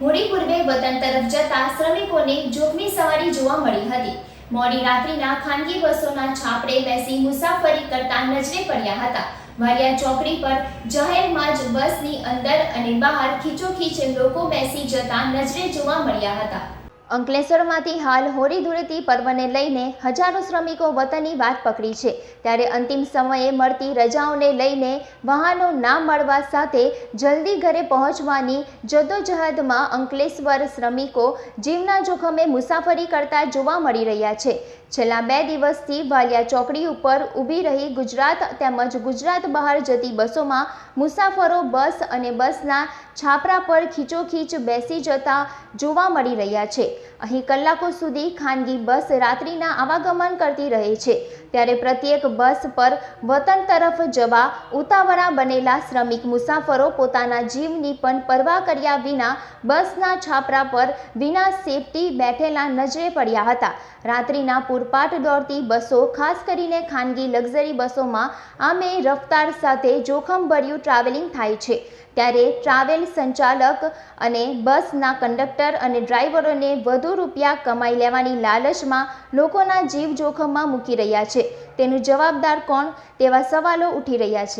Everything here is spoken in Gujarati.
હોળી પૂર્વે વતન તરફ જતા શ્રમિકોને જોખમી સવારી જોવા મળી હતી. મોડી રાત્રિના ખાનગી બસોના છાપડે બેસી મુસાફરી કરતા નજરે પડ્યા હતા. વાલિયા ચોકડી પર જાહેરમાં જ બસની અંદર અને બહાર ખીચોખીચ લોકો બેસી જતા નજરે જોવા મળ્યા હતા. અંકલેશ્વરમાંથી હાલ હોળી ધૂળેટી પર્વને લઈને હજારો શ્રમિકો વતનની વાત પકડી છે. ત્યારે અંતિમ સમયે મળતી રજાઓને લઈને વાહનો ના મળવા સાથે જલ્દી ઘરે પહોંચવાની જદ્દોજહદમાં અંકલેશ્વર શ્રમિકો જીવના જોખમે મુસાફરી કરતા જોવા મળી રહ્યા છે. છેલ્લા બે દિવસથી વાલિયા ચોકડી ઉપર ઊભી રહી ગુજરાત તેમજ ગુજરાત બહાર જતી બસોમાં મુસાફરો બસ અને બસના છાપરા પર ખીચોખીચ બેસી જતા જોવા મળી રહ્યા છે. અહીં કલાકો સુધી ખાનગી બસ રાત્રિના આવાગમન કરતી રહે છે. ત્યારે પ્રત્યેક બસ પર વતન તરફ જવા ઉતાવળા બનેલા શ્રમિક મુસાફરો પોતાના જીવની પણ પરવા કર્યા વિના બસના છાપરા પર વિના સેફટી બેઠેલા નજરે પડ્યા હતા. રાત્રિના પૂરપાટ દોડતી બસો, ખાસ કરીને ખાનગી લક્ઝરી બસોમાં, આમે રફતાર સાથે જોખમભર્યું ટ્રાવેલિંગ થાય છે. ત્યારે ટ્રાવેલ સંચાલક અને બસના કંડક્ટર અને ડ્રાઈવરોને વધુ રૂપિયા કમાઈ લેવાની લાલચમાં લોકોના જીવ જોખમમાં મૂકી રહ્યા છે. તેનું જવાબદાર કોણ તેવા સવાલો ઉઠી રહ્યા છે.